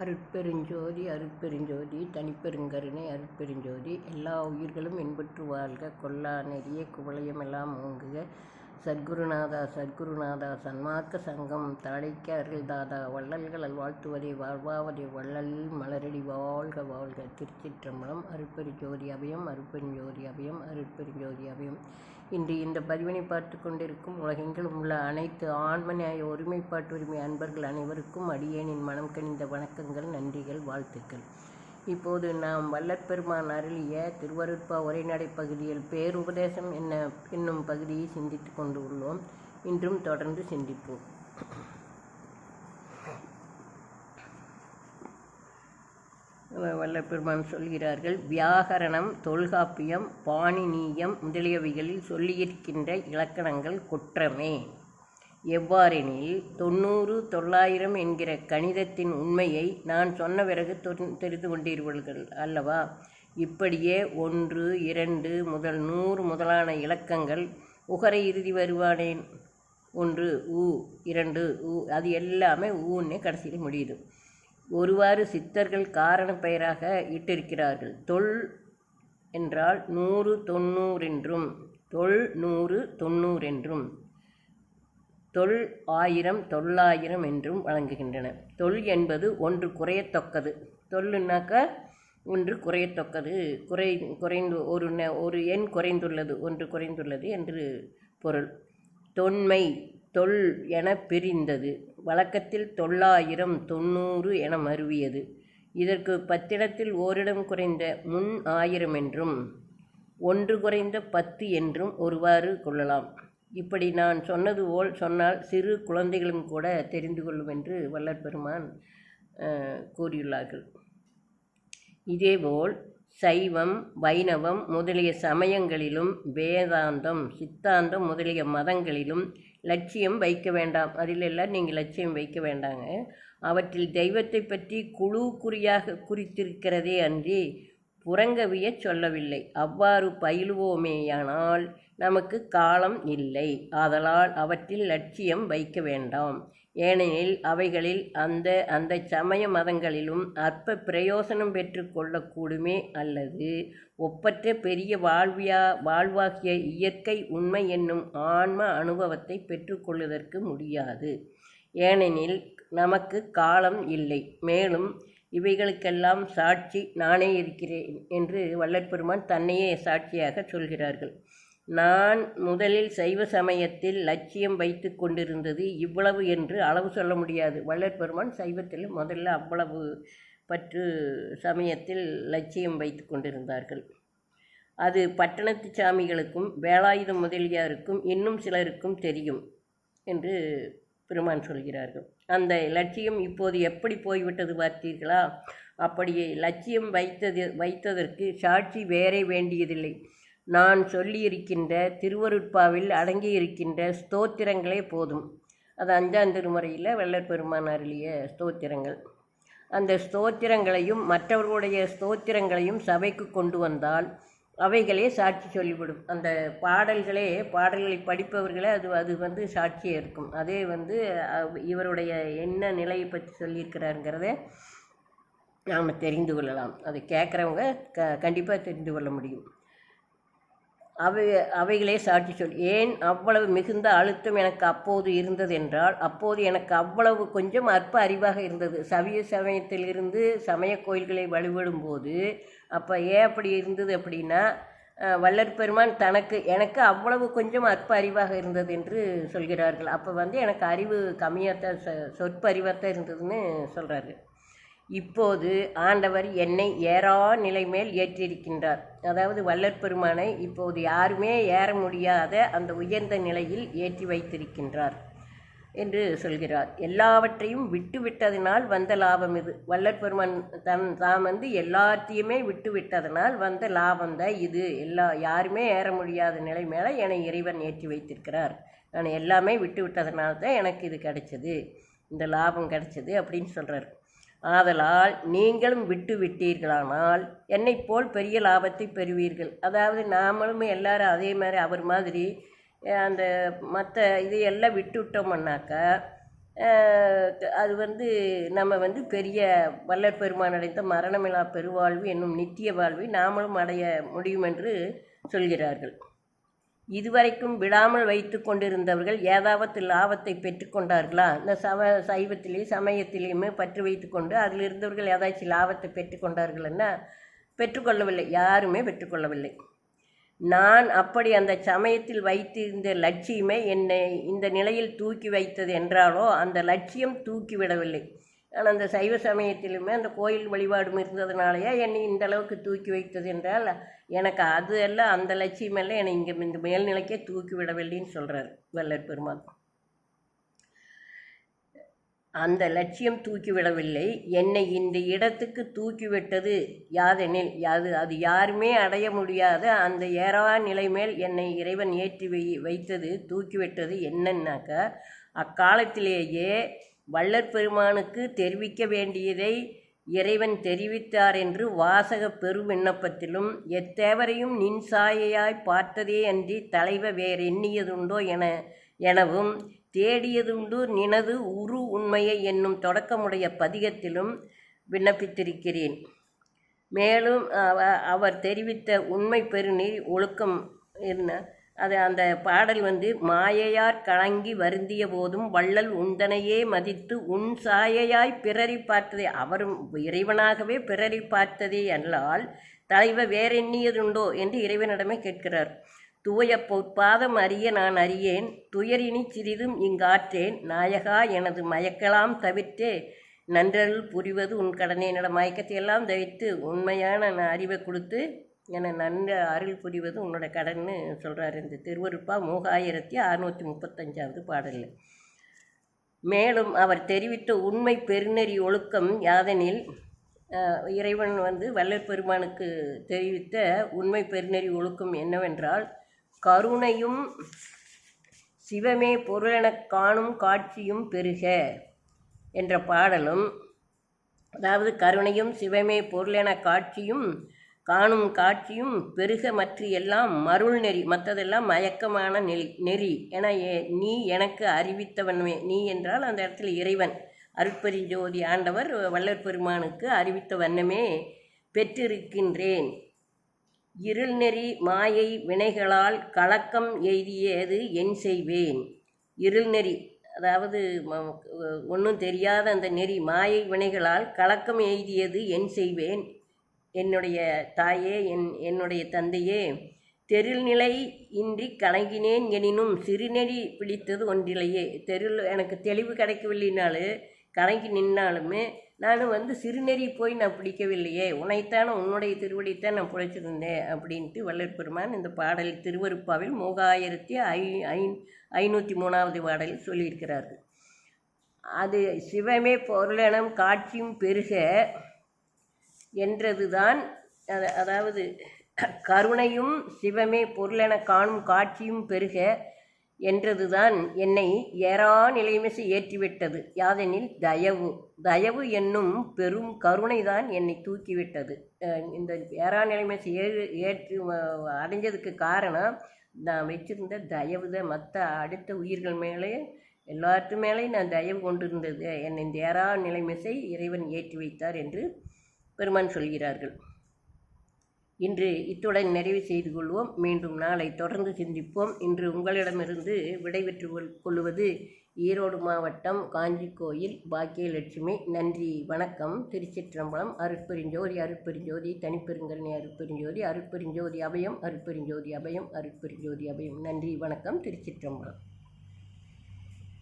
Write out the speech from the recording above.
அருட்பெருஞ்சோதி அருட்பெருஞ்சோதி தனிப்பெருங்கருணை அருட்பெருஞ்சோதி எல்லா உயிர்களும் இன்புற்று வாழ்க கொல்லா நெறிய குவளையமெல்லாம் ஓங்குக. சத்குருநாதா சத்குருநாதா சன்மார்க்க சங்கம் தழைக்க அருள்தாதா வள்ளல்கள் வாழ்த்துவதை வாழ்வாவதே வள்ளல் மலரடி வாழ்க வாழ்க. திருச்சிற்றம்பலம் அருட்பெருஞ்சோதி அபயம் அருட்பெருஞ்சோதி அபயம் அருட்பெருஞ்சோதி அபயம். இன்று இந்த பதிவினை பார்த்து கொண்டிருக்கும் உலகெங்கிலும் உள்ள அனைத்து ஆன்ம நியாய ஒருமைப்பாட்டு உரிமை அன்பர்கள் அனைவருக்கும் அடியேனின் மனம் கனிந்த வணக்கங்கள் நன்றிகள் வாழ்த்துக்கள். இப்போது நாம் வல்லற்பெருமான் அருளிய திருவருட்பா உரைநடை பகுதியில் பேருபதேசம் என்ன என்னும் பகுதியை சிந்தித்து கொண்டு உள்ளோம். இன்றும் தொடர்ந்து சிந்திப்போம். வல்லப்பெருமான் சொல்கிறார்கள் வியாகரணம் தொல்காப்பியம் பாணினீயம் முதலியவைகளில் சொல்லியிருக்கின்ற இலக்கணங்கள் குற்றமே. எவ்வாறெனில் தொண்ணூறு தொள்ளாயிரம் என்கிற கணிதத்தின் உண்மையை நான் சொன்ன பிறகு தெரிந்து கொண்டீர்கள் அல்லவா? இப்படியே ஒன்று இரண்டு முதல் நூறு முதலான இலக்கங்கள் உகர இறுதி வருவானேன்? ஒன்று ஊ இரண்டு ஊ அது எல்லாமே ஊன்னே கடைசியில் முடியுது. ஒருவாறு சித்தர்கள் காரண பெயராக இட்டிருக்கிறார்கள். தொல் என்றால் நூறு தொண்ணூறென்றும் தொல் நூறு தொண்ணூறென்றும் தொல் ஆயிரம் தொள்ளாயிரம் என்றும் வழங்குகின்றன. தொல் என்பது ஒன்று குறையத்தக்கது. தொல்லுனாக்கா ஒன்று குறையத்தக்கது. குறை குறைந்து ஒரு ந- ஒரு எண் குறைந்துள்ளது ஒன்று குறைந்துள்ளது என்று பொருள். தொன்மை தொல் என பிரிந்தது. வழக்கத்தில் தொள்ளாயிரம் தொண்ணூறு என மருவியது. இதற்கு பத்திடத்தில் ஓரிடம் குறைந்த முன் ஆயிரம் என்றும் ஒன்று குறைந்த பத்து என்றும் ஒருவாறு கொள்ளலாம். இப்படி நான் சொன்னது போல் சொன்னால் சிறு குழந்தைகளும் கூட தெரிந்து கொள்ளும் என்று வல்லற் பெருமான் கூறியுள்ளார்கள். இதேபோல் சைவம் வைணவம் முதலிய சமயங்களிலும் வேதாந்தம் சித்தாந்தம் முதலிய மதங்களிலும் லட்சியம் வைக்க வேண்டாம். அதிலெல்லாம் நீங்கள் லட்சியம் வைக்க வேண்டாங்க. அவற்றில் தெய்வத்தை பற்றி குழு குறியாக குறித்திருக்கிறதே அன்றி புறங்கவிய சொல்லவில்லை. அவ்வாறு பயிலுவோமேயானால் நமக்கு காலம் இல்லை. ஆதலால் அவற்றில் லட்சியம் வைக்க வேண்டாம். ஏனெனில் அவைகளில் அந்த அந்த சமய மதங்களிலும் அற்ப பிரயோசனம் பெற்று கொள்ளக்கூடுமே அல்லது ஒப்பற்ற பெரிய வாழ்வியா வாழ்வாகிய இயற்கை உண்மை என்னும் ஆன்ம அனுபவத்தை பெற்றுக்கொள்வதற்கு முடியாது. ஏனெனில் நமக்கு காலம் இல்லை. மேலும் இவைகளுக்கெல்லாம் சாட்சி நானே இருக்கிறேன் என்று வல்லற்பெருமான் தன்னையே சாட்சியாக சொல்கிறார்கள். நான் முதலில் சைவ சமயத்தில் லட்சியம் வைத்து கொண்டிருந்தது இவ்வளவு என்று அளவு சொல்ல முடியாது. வள்ளற்பெருமான் சைவத்தில் முதல்ல அவ்வளவு பற்று சமயத்தில் லட்சியம் வைத்து கொண்டிருந்தார்கள். அது பட்டணத்து சாமிகளுக்கும் வேலாயுதம் முதலியாருக்கும் இன்னும் சிலருக்கும் தெரியும் என்று பெருமான் சொல்கிறார்கள். அந்த லட்சியம் இப்போது எப்படி போய்விட்டது பார்த்தீர்களா? அப்படியே லட்சியம் வைத்தது வைத்ததற்கு சாட்சி வேறே வேண்டியதில்லை. நான் சொல்லியிருக்கின்ற திருவருட்பாவில் அடங்கியிருக்கின்ற ஸ்தோத்திரங்களே போதும். அது அஞ்சாம் திருமுறையில் வெள்ளற் பெருமான் அருளிய ஸ்தோத்திரங்கள். அந்த ஸ்தோத்திரங்களையும் மற்றவர்களுடைய ஸ்தோத்திரங்களையும் சபைக்கு கொண்டு வந்தால் அவைகளே சாட்சி சொல்லிவிடும். அந்த பாடல்களே பாடல்களை படிப்பவர்களே அது அது வந்து சாட்சியாக இருக்கும். அதே வந்து இவருடைய என்ன நிலையை பற்றி சொல்லியிருக்கிறாருங்கிறத நாம் தெரிந்து கொள்ளலாம். அது கேட்குறவங்க க கண்டிப்பாக தெரிந்து கொள்ள முடியும். அவை அவைகளே சாட்சி சொல். ஏன் அவ்வளவு மிகுந்த அழுத்தம் எனக்கு அப்போது இருந்தது என்றால் அப்போது எனக்கு அவ்வளவு கொஞ்சம் அற்ப அறிவாக இருந்தது. சவிய சமயத்திலிருந்து சமய கோயில்களை வழிபடும் போது அப்போ ஏன் அப்படி இருந்தது அப்படின்னா வல்லர் பெருமான் தனக்கு எனக்கு அவ்வளவு கொஞ்சம் அற்ப அறிவாக இருந்தது என்று சொல்கிறார்கள். அப்போ வந்து எனக்கு அறிவு கம்மியாகத்தான் சொ- சொற்ப அறிவாகத்தான் இருந்ததுன்னு சொல்கிறார்கள் இப்போது ஆண்டவர் என்னை ஏறா நிலை மேல் ஏற்றிருக்கின்றார் அதாவது வல்லற்பெருமானை இப்போது யாருமே ஏற முடியாத அந்த உயர்ந்த நிலையில் ஏற்றி வைத்திருக்கின்றார் என்று சொல்கிறார். எல்லாவற்றையும் விட்டு விட்டதனால் வந்த லாபம் இது. வல்லற்பெருமான் தன் தாம் வந்து எல்லாத்தையுமே விட்டு விட்டதனால் வந்த லாபம் தான் இது. எல்லா யாருமே ஏற முடியாத நிலை மேலே என்னை இறைவன் ஏற்றி வைத்திருக்கிறார். நான் எல்லாமே விட்டு விட்டதனால தான் எனக்கு இது கிடைச்சது. இந்த லாபம் கிடைச்சது அப்படின்னு சொல்கிறார் ஆதலால் நீங்களும் விட்டு விட்டீர்களானால் என்னைப் போல் பெரிய லாபத்தை பெறுவீர்கள். அதாவது நாமளும் எல்லாரும் அதே மாதிரி அவர் மாதிரி அந்த மற்ற இதையெல்லாம் விட்டு விட்டோம்னாக்கா அது வந்து நம்ம வந்து பெரிய வல்லற் பெருமான் அடைந்த மரணமிலா பெருவாழ்வு என்னும் நித்திய வாழ்வை நாமளும் அடைய முடியும் என்று சொல்கிறார்கள். இதுவரைக்கும் விடாமல் வைத்து கொண்டிருந்தவர்கள் ஏதாவது லாபத்தை பெற்றுக்கொண்டார்களா இந்த சவ சைவத்திலேயே சமயத்திலேயுமே பற்று வைத்து கொண்டு அதில் இருந்தவர்கள் ஏதாச்சும் லாபத்தை பெற்றுக்கொண்டார்கள்னா பெற்றுக்கொள்ளவில்லை யாருமே பெற்றுக்கொள்ளவில்லை நான் அப்படி அந்த சமயத்தில் வைத்திருந்த லட்சியமே என்னை இந்த நிலையில் தூக்கி வைத்தது என்றாலோ அந்த லட்சியம் தூக்கி விடவில்லை. ஆனால் அந்த சைவ சமயத்திலுமே அந்த கோயில் வழிபாடும் இருந்ததுனாலயே என்னை இந்த அளவுக்கு தூக்கி வைத்தது என்றால் எனக்கு அது எல்லாம் அந்த லட்சியமெல்லாம் என்னை இங்கே இந்த மேல்நிலைக்கே தூக்கி விடவில்லைன்னு சொல்கிறார் வல்லற் பெருமாள். அந்த லட்சியம் தூக்கி விடவில்லை. என்னை இந்த இடத்துக்கு தூக்கி விட்டது யாதெனில் யாது அது யாருமே அடைய முடியாத. அந்த ஏறவா நிலை மேல் என்னை இறைவன் ஏற்றி வை வைத்தது தூக்கிவிட்டது என்னன்னாக்கா அக்காலத்திலேயே வள்ளற் பெருமானுக்கு தெரிவிக்க வேண்டியதை இறைவன் தெரிவித்தார் என்று வாசக பெருவிண்ணப்பத்திலும் எத்தேவரையும் நின் சாயையாய் பார்த்ததே அன்றி தலைவ வேறெண்ணியதுண்டோ என எனவும் தேடியதுண்டு நினது உரு உண்மையை என்னும் தொடக்கமுடைய பதிகத்திலும் விண்ணப்பித்திருக்கிறேன். மேலும் அவ- அவர் தெரிவித்த உண்மை பெருநீர் ஒழுக்கம் என்ன? அது அந்த பாடல் வந்து மாயையார் கலங்கி வருந்திய போதும் வள்ளல் உந்தனையே மதித்து உன் சாயையாய் பிறரை பார்த்ததே. அவரும் இறைவனாகவே பிறரை பார்த்ததே என்றால் தலைவர் வேறெண்ணியதுண்டோ? என்று இறைவனிடமே கேட்கிறார். தூய பொற்பாதம் அறிய நான் அறியேன் துயரினி சிறிதும் இங்காற்றேன் நாயகா எனது மயக்கலாம் தவிர்த்தே நன்றருள் புரிவது உன் கடனே. என்னோட மயக்கத்தை எல்லாம் தவிர்த்து உண்மையான அறிவை கொடுத்து என நன்கு அருள் புரிவது உன்னோட கடன்னு சொல்கிறார் இந்த திருவருப்பா மூகாயிரத்தி அறுநூற்றி முப்பத்தஞ்சாவது பாடலில் மேலும் அவர் தெரிவித்த உண்மை பெருநெறி ஒழுக்கம் யாதெனில் இறைவன் வந்து வள்ளற் பெருமானுக்கு தெரிவித்த உண்மை பெருநெறி ஒழுக்கம் என்னவென்றால் கருணையும் சிவமே பொருளெனக் காணும் காட்சியும் பெருக என்ற பாடலும் அதாவது கருணையும் சிவமே பொருளென காட்சியும் காணும் காட்சியும் பெருக மற்ற எல்லாம் மருள் நெறி மற்றதெல்லாம் மயக்கமான நெறி நெறி. என ஏ- நீ எனக்கு அறிவித்தவனுமே. நீ என்றால் அந்த இடத்துல இறைவன். அருட்பெருஞ்சோதி ஆண்டவர் வள்ளற் பெருமானுக்கு அறிவித்த வண்ணமே பெற்றிருக்கின்றேன். இருள் நெறி மாயை வினைகளால் கலக்கம் எய்தியது என் செய்வேன். இருள் நெறி அதாவது ஒன்றும் தெரியாத அந்த நெறி மாயை வினைகளால் கலக்கம் எய்தியது என் செய்வேன். என்னுடைய தாயே என் என்னுடைய தந்தையே தெருள்நிலை இன்றி கலங்கினேன் எனினும் சிறுநெறி பிடித்தது ஒன்றிலேயே. தெருள் எனக்கு தெளிவு கிடைக்கவில்லைனாலும் கலங்கி நின்னாலுமே நான் வந்து சிறுநெறி போய் நான் பிடிக்கவில்லையே. உன்னைத்தானே உன்னுடைய திருவடித்தான் நான் பிழைச்சிருந்தேன் அப்படின்ட்டு வள்ளல் பெருமான் இந்த பாடல் திருவருப்பாவில் மூவாயிரத்தி ஐ ஐ ஐநூற்றி மூணாவது பாடலில் சொல்லியிருக்கிறார்கள். அது சிவமே பொருளெனம் காட்சியும் பெருக என்றதுதான். அதாவது கருணையும் சிவமே பொருளென காணும் காட்சியும் பெருக என்றதுதான் என்னை ஏறா நிலைமிசை ஏற்றிவிட்டது. யாதெனில் தயவு தயவு என்னும் பெரும் கருணைதான் என்னை தூக்கிவிட்டது. இந்த ஏறா நிலைமிசை ஏ ஏற்று அடைஞ்சதுக்கு காரணம் நான் வச்சிருந்த தயவு தான் மற்ற அடுத்த உயிர்கள் மேலே எல்லாத்து மேலேயும் நான் தயவு கொண்டிருந்தது. என்னை இந்த ஏறா நிலைமிசை இறைவன் ஏற்றி வைத்தார் என்று பெருமான் சொல்கிறார்கள். இன்று இத்துடன் நிறைவு செய்து கொள்வோம். மீண்டும் நாளை தொடர்ந்து சிந்திப்போம். இன்று உங்களிடமிருந்து விடைபெற்று கொள்வது ஈரோடு மாவட்டம் காஞ்சி கோயில் பாக்கியலட்சுமி. நன்றி வணக்கம். திருச்சிற்றம்பலம் அருட்பெருஞ்சோதி அருட்பெருஞ்சோதி தனிப்பெருங்கருணை அருட்பெருஞ்சோதி அருட்பெருஞ்சோதி அபயம் அருட்பெருஞ்சோதி அபயம் அருட்பெருஞ்சோதி அபயம். நன்றி வணக்கம். திருச்சிற்றம்பலம்.